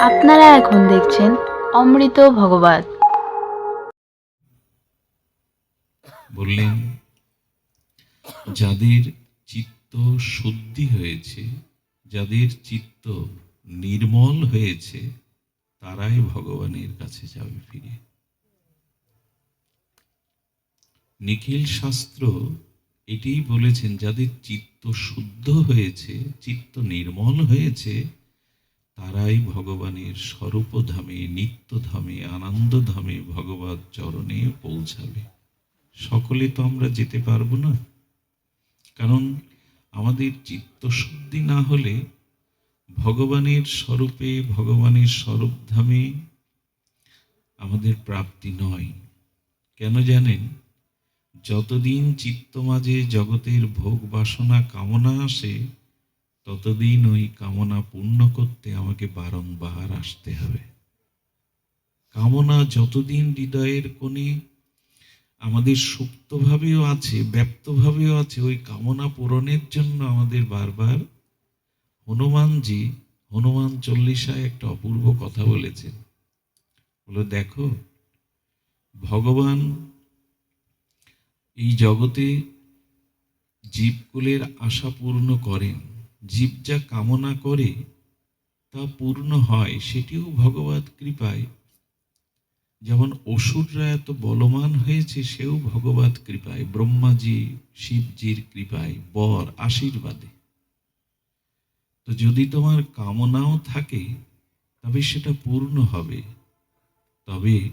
আপনারা এখন দেখছেন অমৃত ভগবত। বললেন, যাদের চিত্ত শুদ্ধি হয়েছে, যাদের চিত্ত নির্মল হয়েছে, তারাই ভগবানের কাছে যাবে ফিরে। নিখিল শাস্ত্র এটাই বলেছেন, যাদের চিত্ত শুদ্ধ হয়েছে, চিত্ত নির্মল হয়েছে তারাই ভগবানের স্বরূপধামে, নিত্যধামে, আনন্দধামে ভগবত চরণে পৌঁছাবে। সকলে তো আমরা যেতে পারব না। কারণ আমাদের চিত্তশুদ্ধি না হলে ভগবানের স্বরূপে, ভগবানের স্বরূপধামে আমাদের প্রাপ্তি নয়। কেন জানেন? যতদিন চিত্ত মাঝে জগতের ভোগ বাসনা কামনা আসে ততদিন ওই কামনা পূর্ণ করতে আমাকে বারংবার আসতে হবে। কামনা যতদিন হৃদয়ের কোণে আমাদের সুপ্তভাবেও আছে ব্যক্তভাবেও আছে, ওই কামনা পূরণের জন্য আমাদের বারবার হনুমানজি, হনুমান চল্লিশায় একটা অপূর্ব কথা বলেছেন। বলো, দেখো, ভগবান এই জগতে জীবকুলের আশা পূর্ণ করেন। জীব যা কামনা করে তা পূর্ণ হয়, সেটিও ভগবত কৃপায়। যেমন অসুররা এত বলবান হয়েছে, সেও ভগবত কৃপায়, ব্রহ্মাজি, শিবজির কৃপায়, বর আশীর্বাদে। তো যদি তোমার কামনাও থাকে, তবে সেটা পূর্ণ হবে। তবে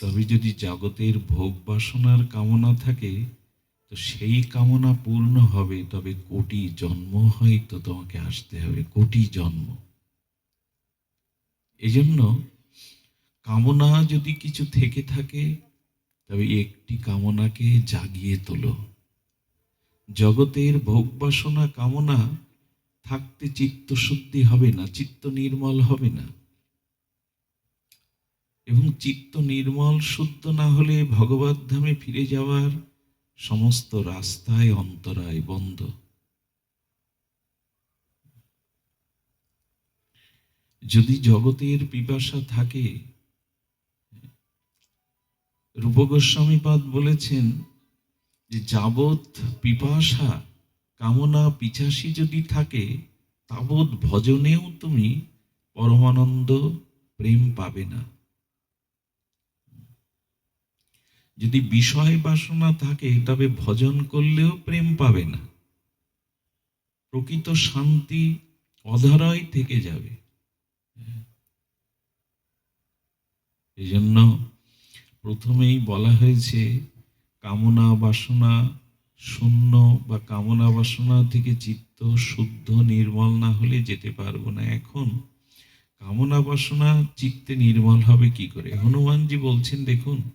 তবে যদি জগতের ভোগ বাসনার কামনা থাকে তো সেই কামনা পূর্ণ হবে, তবে কোটি জন্ম হয়তো তোমাকে আসতে হবে, কোটি জন্ম। এজন্য কামনা যদি কিছু থেকে থাকে, তবে একটি কামনাকে জাগিয়ে তোলো। জগতের ভোগ বাসনা কামনা থাকতে চিত্ত শুদ্ধি হবে না, চিত্ত নির্মল হবে না। এবং চিত্ত নির্মল, শুদ্ধ না হলে ভগবত ধামে ফিরে যাওয়ার সমস্ত রাস্তায় অন্তরায় বন্ধ। যদি জগতের পিপাসা থাকে, রূপ গোস্বামীপাদ বলেছেন যে, যাবৎ পিপাসা, কামনা পিছাসী যদি থাকে, তাবৎ ভজনেও তুমি পরমানন্দ প্রেম পাবে না। যদি বিষয় বাসনা থাকে, তবে ভজন করলেও প্রেম পাবে না। প্রকৃত শান্তি অধারয় থেকে যাবে। এই জন্য প্রথমেই বলা হয়েছে, কামনা বাসনা শূন্য বা কামনা বাসনা থেকে চিত্ত শুদ্ধ নির্মল না হলে যেতে পারব না এখন। কামনা বাসনা চিত্তে নির্মল হবে কি করে? হনুমানজি বলছেন, দেখুন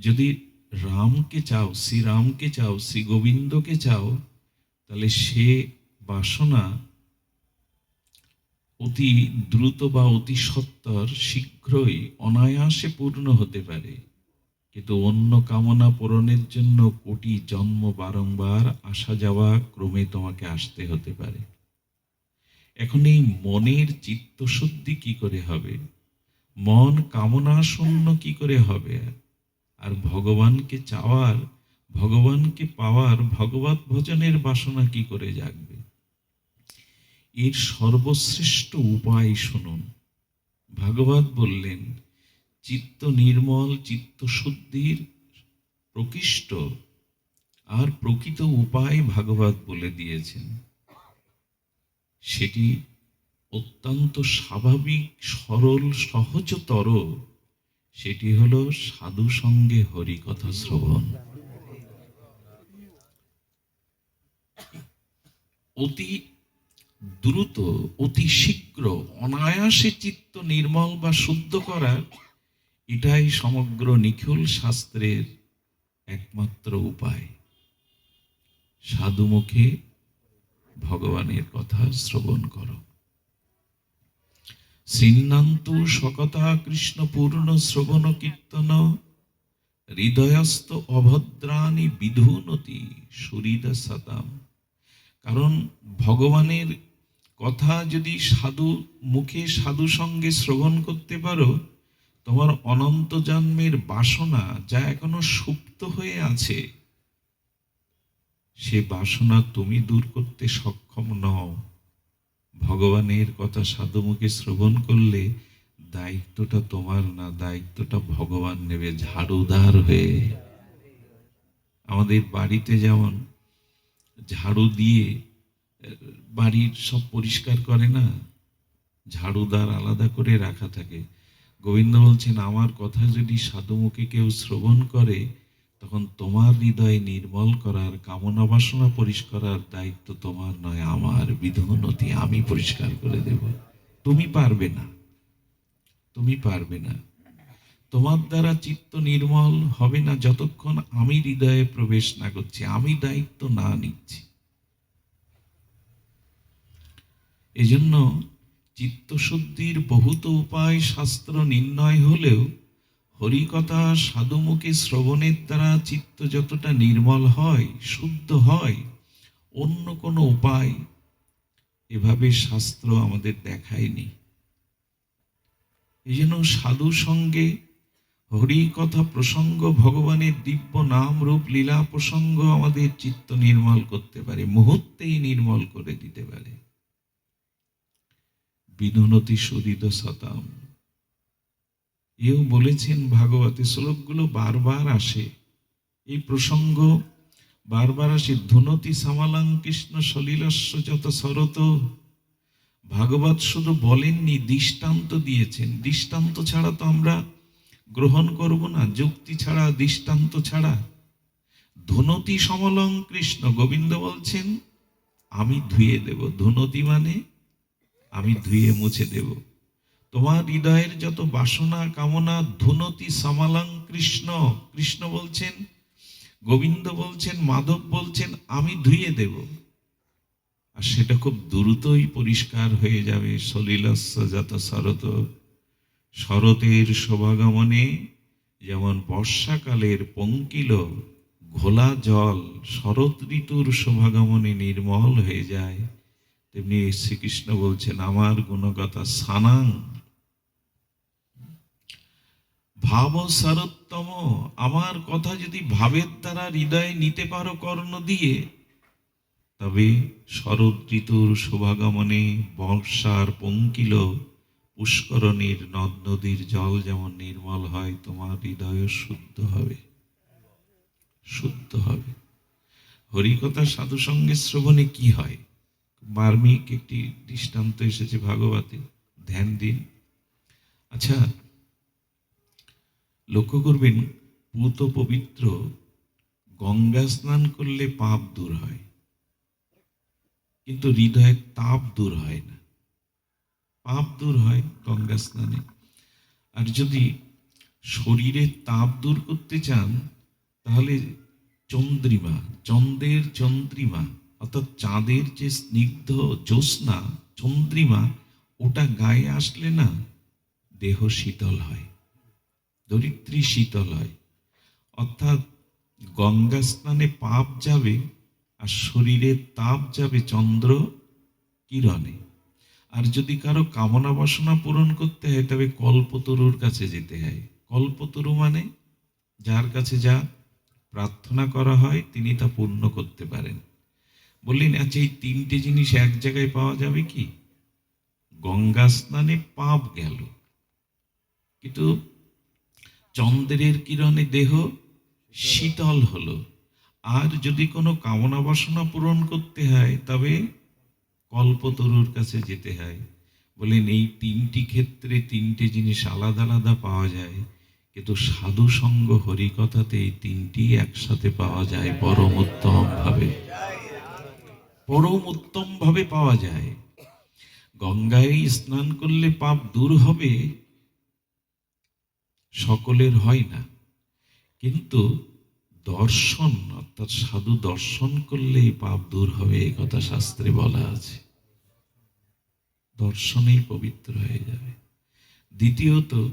যদি রামকে চাও, শ্রীরামকে চাও শ্রী গোবিন্দকে চাও, তাহলে সে বাসনা অতি দ্রুত বা অতি সত্তর শীঘ্রই অনায়াসে পূর্ণ হতে পারে। কিন্তু অন্য কামনা পূরণের জন্য কোটি জন্ম বারংবার আসা যাওয়া ক্রমে তোমাকে আসতে হতে পারে। এখন এই মনের চিত্তশুদ্ধি কি করে হবে? মন কামনা শূন্য কি করে হবে? আর ভগবানকে চাওয়ার, ভগবানকে পাওয়ার ভগবত ভজনের বাসনা কি করে জাগবে? এর সর্বশ্রেষ্ঠ উপায় শুনুন। ভাগবত বললেন, চিত্ত নির্মল, চিত্ত শুদ্ধির প্রকৃষ্ট। আর প্রকৃত উপায় ভাগবত বলে দিয়েছেন। সেটি অত্যন্ত স্বাভাবিক, সরল, সহজতর সেটি হলো সাধু সঙ্গে হরিকথা শ্রবণ। অতি দ্রুত, অতি শীঘ্র, অনায়াসে চিত্ত নির্মল বা শুদ্ধ করার এটাই সমগ্র নিখিল শাস্ত্রের একমাত্র উপায়। সাধু মুখে ভগবানের কথা শ্রবণ করো। শ্রীনান্তু সকতা কৃষ্ণ পূর্ণ শ্রবণ কীর্তন। হৃদয়স্থ অভদ্রাণী বিধুনতি সুরিদা সাতাম কারণ ভগবানের কথা যদি সাধু মুখে সাধু সঙ্গে শ্রবণ করতে পারো, তোমার অনন্ত জন্মের বাসনা যা এখনও সুপ্ত হয়ে আছে, সে বাসনা তুমি দূর করতে সক্ষম নও। ভগবানের কথা সাধু মুখে শ্রবণ করলে দায়িত্বটা তোমার না, দায়িত্বটা ভগবান নেবে ঝাড়ুদার হয়ে। আমাদের বাড়িতে যেমন ঝাড়ু দিয়ে, বাড়ির সব পরিষ্কার করে না ঝাড়ুদার আলাদা করে রাখা থাকে। গোবিন্দ বলছেন, আমার কথা যদি সাধুমুখে কেউ শ্রবণ করে তখন তোমার হৃদয় নির্মল করার, কামনা বাসনা পরিষ্কার দায়িত্ব তোমার নয়, আমার বিধুনতি আমি পরিষ্কার করে দেব। তুমি পারবে না। তুমি পারবে না। তোমার দ্বারা চিত্ত নির্মল হবে না যতক্ষণ আমি হৃদয়ে প্রবেশ না করছি, আমি দায়িত্ব না নিচ্ছি। এজন্য চিত্তশুদ্ধির বহুত উপায় শাস্ত্র নির্ণয় হলেও হরিকথা সাধুমুখে শ্রবণের দ্বারা চিত্ত যতটা নির্মল হয়, শুদ্ধ হয়, অন্য কোনো উপায় এভাবে শাস্ত্র আমাদের দেখায়নি। এই জন্য সাধু সঙ্গে হরি কথা প্রসঙ্গ ভগবানের দিব্য নাম রূপ লীলা প্রসঙ্গ আমাদের চিত্ত নির্মল করতে পারে, মুহূর্তেই নির্মল করে দিতে পারে। বিনুনতি সুরিদ শতাম। এও বলেছেন ভাগবতী শ্লোকগুলো বারবার আসে। এই প্রসঙ্গ বারবার আসে, ধুনতি সামালাং কৃষ্ণ সলিলস্য যত সরত ভাগবত শুধু বলেননি, দৃষ্টান্ত দিয়েছেন। দৃষ্টান্ত ছাড়া তো আমরা গ্রহণ করব না, যুক্তি ছাড়া, দৃষ্টান্ত ছাড়া। ধুনতি সমলং কৃষ্ণ, গোবিন্দ বলছেন, আমি ধুয়ে দেব। ধুনতি মানে আমি ধুয়ে মুছে দেব। তোমার হৃদয়ের যত বাসনা, কামনা, ধুনতি, সামালাং কৃষ্ণ কৃষ্ণ বলছেন, গোবিন্দ বলছেন, মাধব বলছেন, আমি ধুয়ে দেব। আর সেটা খুব দ্রুতই পরিষ্কার হয়ে যাবে। সলিলস্য যত শরত, শরতের শোভাগমনে যেমন বর্ষাকালের পঙ্কিল, ঘোলা জল শরৎ ঋতুর শোভাগমনে নির্মল হয়ে যায়, তেমনি শ্রীকৃষ্ণ বলছেন, আমার গুণগতা সানাং ভাব সারোত্তম আমার কথা যদি ভাবের দ্বারা হৃদয়ে নিতে পারো কর্ণ দিয়ে, তবে শরৎ ঋতুর শোভাগমনে বর্ষার পঙ্কিল পুষ্করণীর নদ নদীর জল যেমন নির্মল হয়, তোমার হৃদয় শুদ্ধ হবে। শুদ্ধ হবে। হরিকথা সাধু সঙ্গে শ্রবণে কি হয়? মার্মিক একটি দৃষ্টান্ত এসেছে ভাগবতে, ধ্যান দিন। আচ্ছা লক্ষ্য করবেন পুত পবিত্র, গঙ্গা স্নান করলে পাপ দূর হয়। কিন্তু হৃদয়ের তাপ দূর হয় না। পাপ দূর হয় গঙ্গা স্নানে। আর যদি শরীরের তাপ দূর করতে চান, তাহলে চন্দ্রিমা চন্দ্রের চন্দ্রিমা, অর্থাৎ চাঁদের যে স্নিগ্ধ জ্যোৎস্না, চন্দ্রিমা, ওটা গায়ে আসলে না, দেহ শীতল হয়। দরিদ্রী শীতল হয়। অর্থাৎ গঙ্গা স্নানে পাপ যাবে আর শরীরে তাপ যাবে চন্দ্র কিরণে। আর যদি কারও কামনা বাসনা পূরণ করতে হয়, তবে কল্পতরুর কাছে যেতে হয়। কল্পতরু মানে যার কাছে যা প্রার্থনা করা হয়, তিনি তা পূর্ণ করতে পারেন। বললেন আচ্ছা এই তিনটে জিনিস এক জায়গায় পাওয়া যাবে কি? গঙ্গা স্নানে পাপ গেল। কিন্তু চন্দ্রের কিরণে দেহ শীতল হলো। আর যদি কোনো কামনা বাসনা পূরণ করতে হয়, তবে কল্পতরুর কাছে যেতে হয়। বলেন, এই তিনটি ক্ষেত্রে তিনটি জিনিস আলাদা আলাদা পাওয়া যায়। কিন্তু সাধু সঙ্গ হরিকথাতে এই তিনটি একসাথে পাওয়া যায় পরম উত্তম ভাবে। পরম উত্তম ভাবে পাওয়া যায়। গঙ্গায় স্নান করলে পাপ দূর হবে। সকলের হয় না। কিন্তু দর্শন, অর্থাৎ সাধু দর্শন করলেই পাপ দূর হবে, এই কথা শাস্ত্রে বলা আছে। দর্শনেই পবিত্র হয়ে যাবে। দ্বিতীয়ত,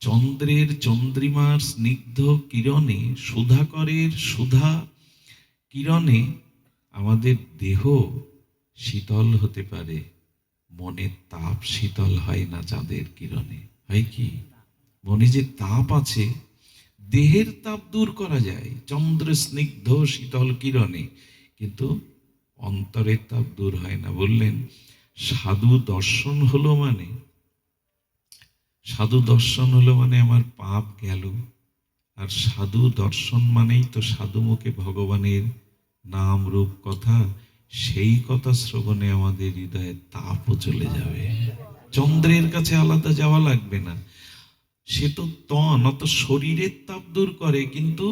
চন্দ্রের চন্দ্রিমার স্নিগ্ধ কিরণে, সুধাকরের সুধা কিরণে আমাদের দেহ শীতল হতে পারে। মনের তাপ শীতল হয় না চাঁদের কিরণে। হয় কি? মনে যে তাপ আছে, দেহের তাপ দূর করা যায়। চন্দ্র স্নিগ্ধ শীতল কিরণে। কিন্তু অন্তরের তাপ দূর হয় না। বললেন, সাধু দর্শন হলো মানে? সাধু দর্শন হলো মানে আমার পাপ গেল। আর সাধু দর্শন মানেই তো সাধু মুখে ভগবানের নাম, রূপ, কথা, সেই কথা শ্রবণে আমাদের হৃদয়ে তাপও চলে যাবে। চন্দ্রের কাছে আলাদা যাওয়া লাগবে না। সে তো তন, অত শরীরের তাপ দূর করে, কিন্তু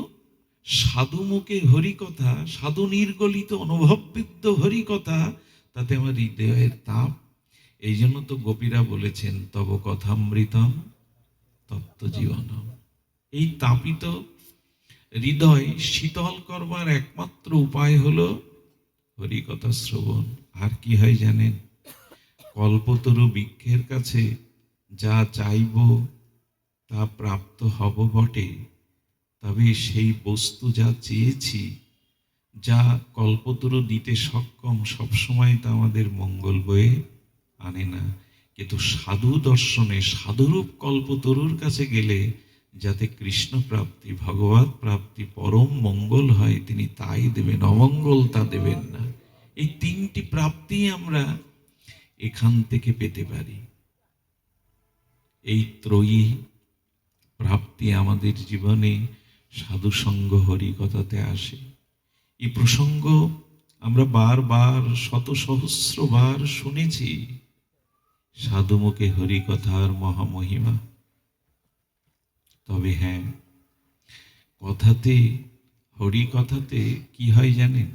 সাধু মুখে হরিকথা সাধু নির্গলিত, অনুভববিদ্ধ হরিকথা তাতে আমার হৃদয়ের তাপ। এই জন্য তো গোপীরা বলেছেন, তব কথামৃতম তত্ত্ব জীবনম। এই তাপিত হৃদয় শীতল করবার একমাত্র উপায় হলো হরিকথা শ্রবণ। আর কি হয় জানেন? কল্পতরু বৃক্ষের কাছে যা চাইব তা প্রাপ্ত হব বটে। তবে সেই বস্তু যা চেয়েছি, যা কল্পতরু দিতে সক্ষম সবসময় তা আমাদের মঙ্গল বয়ে আনে না। কিন্তু সাধু দর্শনে সাধুরূপ কল্পতরুর কাছে গেলে, যাতে কৃষ্ণ প্রাপ্তি, ভগবত প্রাপ্তি, পরম মঙ্গল হয়, তিনি তাই দেবেন, অমঙ্গল তা দেবেন না। এই তিনটি প্রাপ্তি আমরা এখান থেকে পেতে পারি। এই ত্রয়ী প্রাপ্তি আমাদের জীবনে সাধুসঙ্গ হরিকথাতে আসে। এই প্রসঙ্গ আমরা বারবার শত সহস্রবার শুনেছি। সাধুমুখে হরিকথার মহামহিমা। তবে হ্যাঁ কথাতে, হরিকথাতে কি হয় জানেন?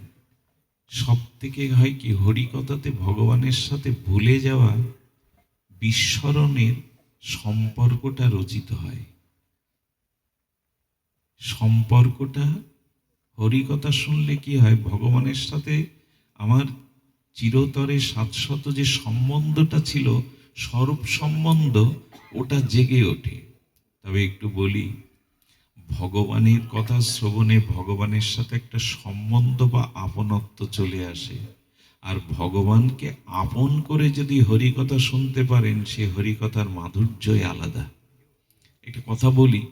সব থেকে হয় কি, হরিকথাতে ভগবানের সাথে ভুলে যাওয়া বিস্মরণের সম্পর্কটা রচিত হয়। সম্পর্কটা, হরিকথা শুনলে কি হয়? ভগবানের সাথে আমার চিরতরে শাশ্বত যে সম্বন্ধটা ছিল, স্বরূপ সম্বন্ধ, ওটা জেগে ওঠে। তবে একটু বলি, ভগবানের কথা শ্রবণে ভগবানের সাথে একটা সম্বন্ধ বা আপনত্ব চলে আসে। আর ভগবানকে আপন করে যদি হরিকথা শুনতে পারেন, সে হরিকথার মাধুর্যই আলাদা। একটা কথা বলি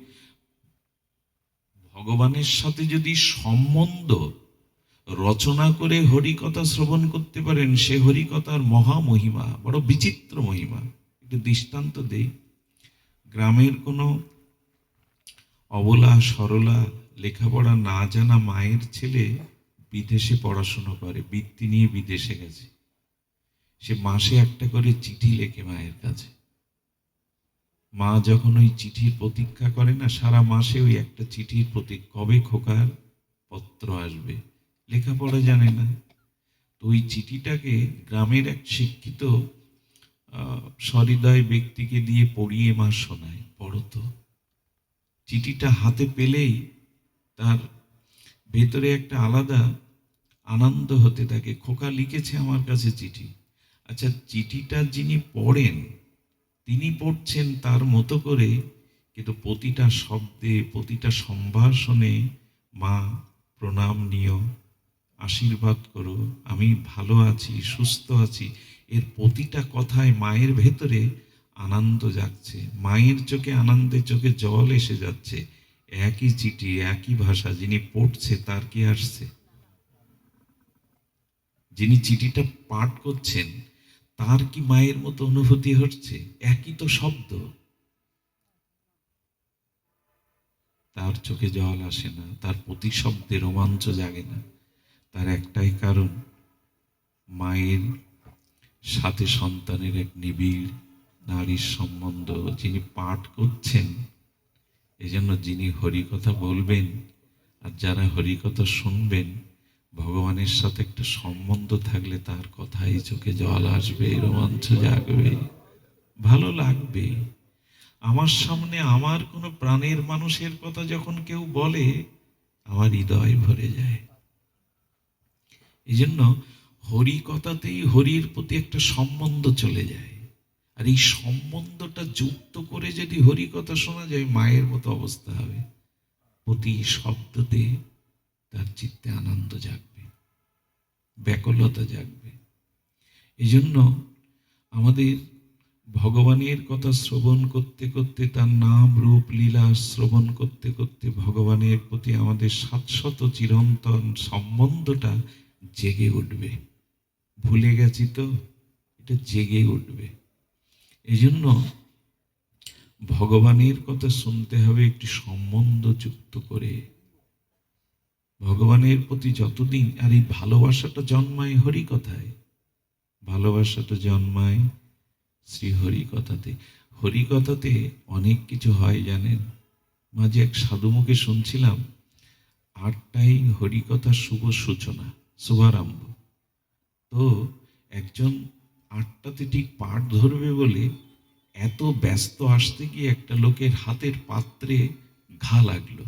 ভগবানের সাথে যদি সম্বন্ধ রচনা করে হরিকথা শ্রবণ করতে পারেন, সে হরিকথার মহা মহিমা, বড় বিচিত্র মহিমা। একটু দৃষ্টান্ত দেই। গ্রামের কোনো অবলা, সরলা লেখাপড়া না জানা মায়ের ছেলে বিদেশে পড়াশুনো করে, বৃত্তি নিয়ে বিদেশে গেছে। সে মাসে একটা করে চিঠি লেখে মায়ের কাছে। মা যখন ওই চিঠির প্রতীক্ষা করে না, সারা মাসে ওই একটা চিঠির প্রতীক কবে খোকার পত্র আসবে? লেখাপড়া জানে না। তো ওই চিঠিটাকে গ্রামের এক শিক্ষিত সহৃদয় ব্যক্তিকে দিয়ে পড়িয়ে মা শোনায়, পড়ো তো। চিঠিটা হাতে পেলেই তার ভেতরে একটা আলাদা আনন্দ হতে থাকে। খোকা লিখেছে আমার কাছে চিঠি। আচ্ছা চিঠিটা যিনি পড়েন তিনি পড়ছেন তার মতো করে, কিন্তু প্রতিটা শব্দে, প্রতিটা সম্ভাষণে, মা, প্রণাম নিও, আশীর্বাদ করো, আমি ভালো আছি, সুস্থ আছি। এর প্রতিটা কথায় মায়ের ভেতরে আনন্দ যাচ্ছে মায়ের চোখে আনন্দে চোখে জল এসে যাচ্ছে। একই চিঠি, একই ভাষা, যিনি পড়ছে তার কি আসছে? যিনি চিঠিটা পাঠ করছেন তার কি মায়ের মতো অনুভূতি হচ্ছে? একই তো শব্দ। তার চোখে জল আসে না, তার প্রতি শব্দে রোমাঞ্চ জাগে না। তার একটাই কারণ, মায়ের সাথে সন্তানের এক নিবিড় নারীর সম্বন্ধ। যিনি পাঠ করছেন, এজন্য যিনি হরিকথা বলবেন আর যারা হরিকথা শুনবেন ভগবানের সাথে একটা সম্বন্ধ থাকলে তার কথাই চোখে জল আসবে, রোমাঞ্চ জাগবে, ভালো লাগবে। আমার সামনে আমার কোনো প্রাণের মানুষের কথা যখন কেউ বলে, আমার হৃদয় ভরে যায়। এই জন্য হরি কথাতেই হরির প্রতি একটা সম্বন্ধ চলে যায়। আর এই সম্বন্ধটা যুক্ত করে যদি হরি কথা শোনা যায়, মায়ের মতো অবস্থা হবে। প্রতি শব্দতে তার চিত্তে আনন্দ জাগবে, ব্যাকুলতা জাগবে। এই জন্য আমাদের ভগবানের কথা শ্রবণ করতে করতে, তার নাম, রূপ, লীলা শ্রবণ করতে করতে ভগবানের প্রতি আমাদের শাশ্বত চিরন্তন সম্বন্ধটা জেগে উঠবে। ভুলে গেছি তো, এটা জেগে উঠবে। এই জন্য ভগবানের কথা শুনতে হবে, একটি সম্বন্ধ যুক্ত করে। ভগবানের প্রতি যতদিন আর এই ভালোবাসাটা জন্মায় হরি কথায়, ভালোবাসাটা জন্মায় শ্রী হরি কথাতে। হরি কথাতে অনেক কিছু হয়, জানেন? মাঝে এক সাধু মুখে শুনছিলাম, আটটাই হরিকথার শুভ সূচনা, শুভারম্ভ। তো একজন আটটাতে ঠিক পাঠ ধরবে বলে এত ব্যস্ত আসতে গিয়ে একটা লোকের হাতের পাত্রে ঘা লাগল।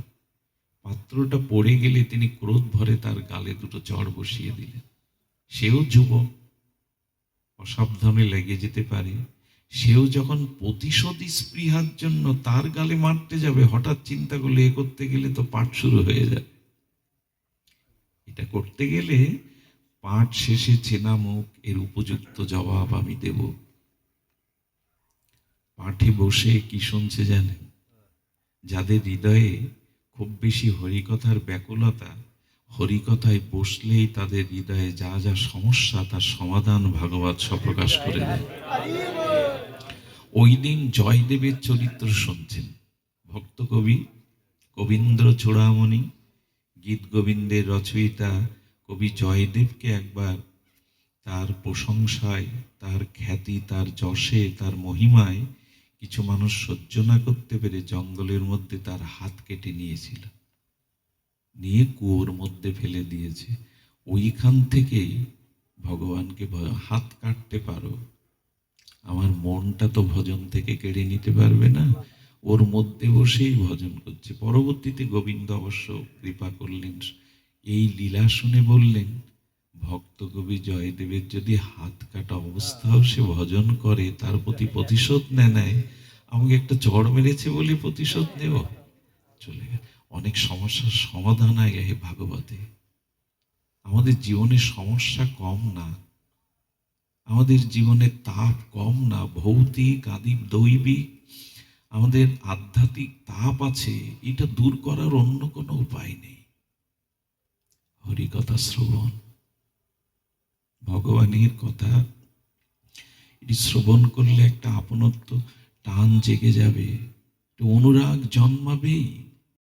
পাত্রটা পড়ে গেলে তিনি ক্রোধ ভরে তার গালে দুটো চড় বসিয়ে দিলেন। সেও যুবক, অসাবধানে লেগে যেতে পারে। সেও যখন প্রতিশোধী স্পৃহার জন্য তার গালে মারতে যাবে, হঠাৎ চিন্তা করলে এ করতে গেলে তো পাঠ শুরু হয়ে যাবে এটা করতে গেলে পাঠ শেষে চেনা মুখ, এর উপযুক্ত জবাব আমি দেব। পাঠে বসে কি শুনছে জানেন? যাদের হৃদয়ে খুব বেশি হরিকথার ব্যাকুলতা, হরিকথায় বসলেই তাদের হৃদয়ে যা যা সমস্যা তার সমাধান ভাগবত সপ্রকাশ করে দেয়। ওই দিন জয়দেবের চরিত্র শুনছেন। ভক্ত কবি কবীন্দ্র চূড়ামণি, গীত গোবিন্দের রচয়িতা কবি জয়দেবকে একবার তার প্রশংসায়, তার খ্যাতি, তার যশে, তার মহিমায় কিছু মানুষ সহ্য না করতে পেরে জঙ্গলের মধ্যে তার হাত কেটে নিয়েছিল। নিয়ে কুয়োর মধ্যে ফেলে দিয়েছে। ওইখান থেকেই, ভগবানকে হাত কাটতে পারো। আমার মনটা তো ভজন থেকে কেড়ে নিতে পারবে না। ওর মধ্যে বসেই ভজন করছে। পরবর্তীতে গোবিন্দ অবশ্য কৃপা করলেন। এই লীলা শুনে বললেন, ভক্ত কবি জয়দেবের যদি হাত কাটা অবস্থাও সে ভজন করে, তার প্রতি প্রতিশোধ নেয় আমাকে একটা চড় মেরেছে বলে প্রতিশোধ নেব। চলে গেল। অনেক সমস্যার সমাধান আগে হে ভাগবতে। আমাদের জীবনে সমস্যা কম না। আমাদের জীবনে তাপ কম না। ভৌতিক আদি দৈবিক আমাদের আধ্যাত্মিক তাপ আছে। এটা দূর করার অন্য কোনো উপায় নেই। হরিকথা শ্রবণ। ভগবানের কথা। এটি শ্রবণ করলে একটা আপনত্ব টান জেগে যাবে একটু অনুরাগ জন্মাবেই